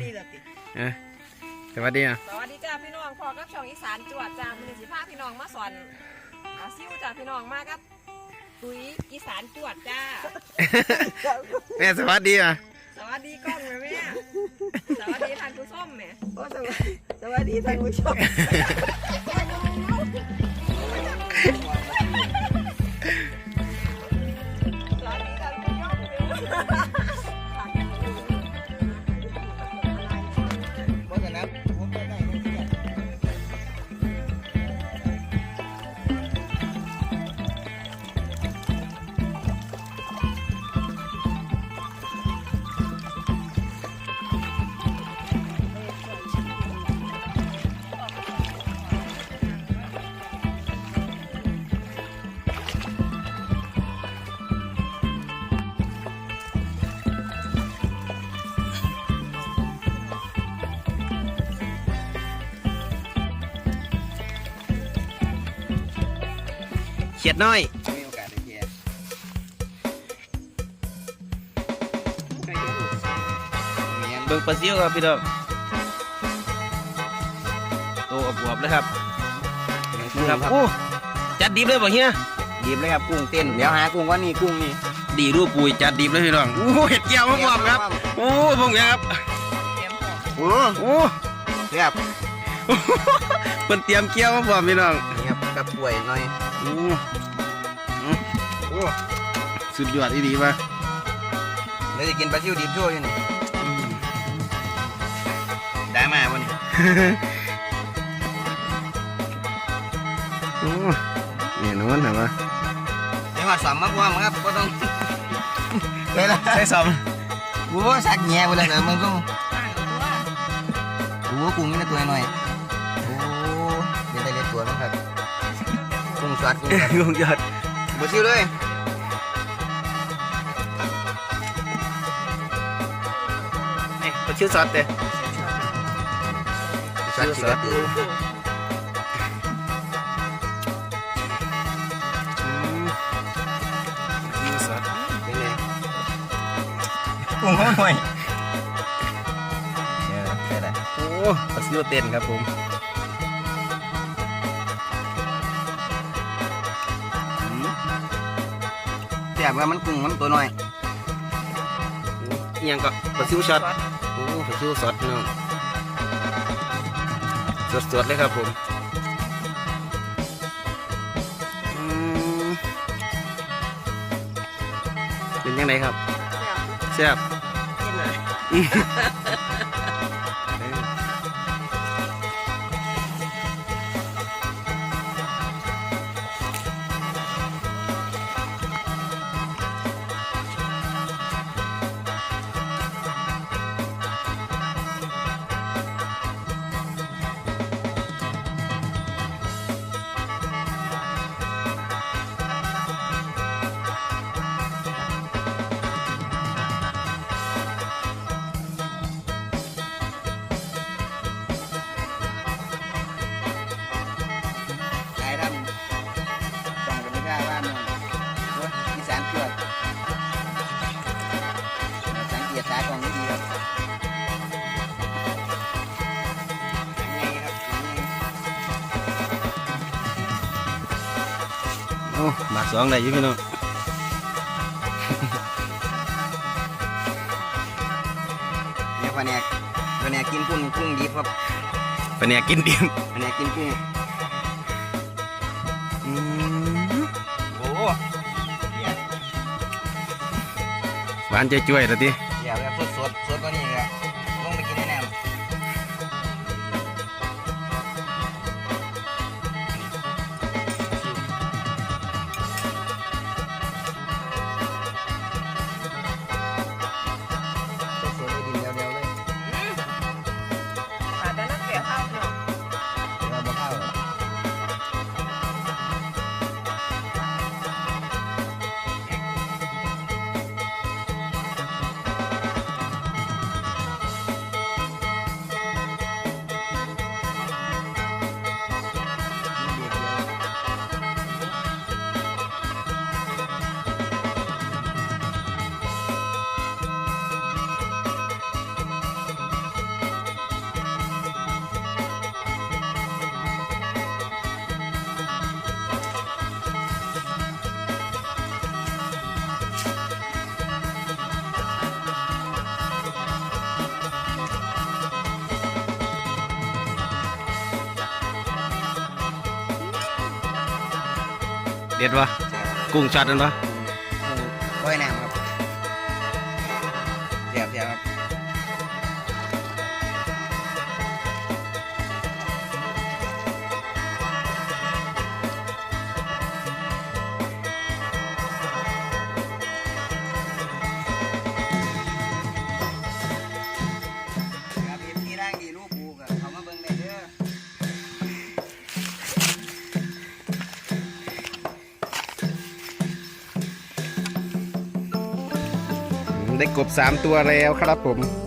นี่สวั สดีจ้ะติเอ้ยสวัสดีอะสวัสดีจ้าพี่น้องพอกับช่องอีสานจวดจ้ามือสิพาพี่น้องมาสอนอาซิวจ้าพี่น้องมากับปุ๋ยอีสานจวดจ้า แม่สวัสดีอะสวัสดีกล้องแม่แม่สวัสดีท่านผู้ชมแม่โอ้สวัสดีสวัสดีท่านผู้ชม เขียดน้อยมีโอกาสได้เสียเบิ่งปลาซิวครับพี่น้องโตอวบๆเลยครับนี่ครับโอ้จัดดิบเลยบ่เฮียดีบเลยครับกุ้งเต้นเดี๋ยวหากุ้งว่านี่กุ้งนี่ดีรูปปุยจัดดิบเลยพี่น้องโอ้เห็ดเจียวมากๆครับโอ้พวกเนี้ยครับโอ้โอ้เสียบเพิ่นเตรียมเกี๊ยวมาพร้อมพี่น้องนี่ครับกับป่วยหน่อยโอ้อืมโอ้ สุดยอดอีดีป่ะเดี๋ยวจะกินปลาซิวดิบโชว์อยู่นี่ได้มาวันนี้โอ้เนี่ยนอนเหรอวะไอ้หอดสอมมากกว่ามั้งครับก็ต้องเลยละใส่ซอมโอ้สักแง่ไปเลยเหรอมึงก็โอ้กุ้งนี่นะตัวหน่อยโอ้เดี๋ยวได้เล็กตัวมั้งครับ กุ้งสวัสดกุ้งสวัสดงงยอดปลาซิวเลยเอ้ยเขาชื่อซอสเด้สวัสดสิครับชื่อซอสเป็นไงกุ้งเขาหน่อยเนี่ยแค่ไหนโอ้ปลาซิวเต้นครับผม ซ่บว่ามันกุ้งมันตัวน้อยอิหยังก็ปลาซิวช็อตโอ้ปลาซิวซอสพี่น้องสดๆเลยครับผมอืมเป็นยังไงครับแซ่บายกล่องนี้ดีครับยังไงครับยังไงโอ้บาทสองได้อยี่พี่น้องเนี่ยแผนกแผนกกินกุ้งกุ้งดิบครับเป็นเนี่ยกินดิมแผนกกินกุ้งอืมโอ้หวานใจจ่วยๆละที เดี๋ยวแบบสดสดสดกว่านี้ครับ เด็ดวะกุ้งช็อตนั่นวะว่ายน้ำครับเสียบเสียบครับครับ ได้กบสามตัวแล้วครับผม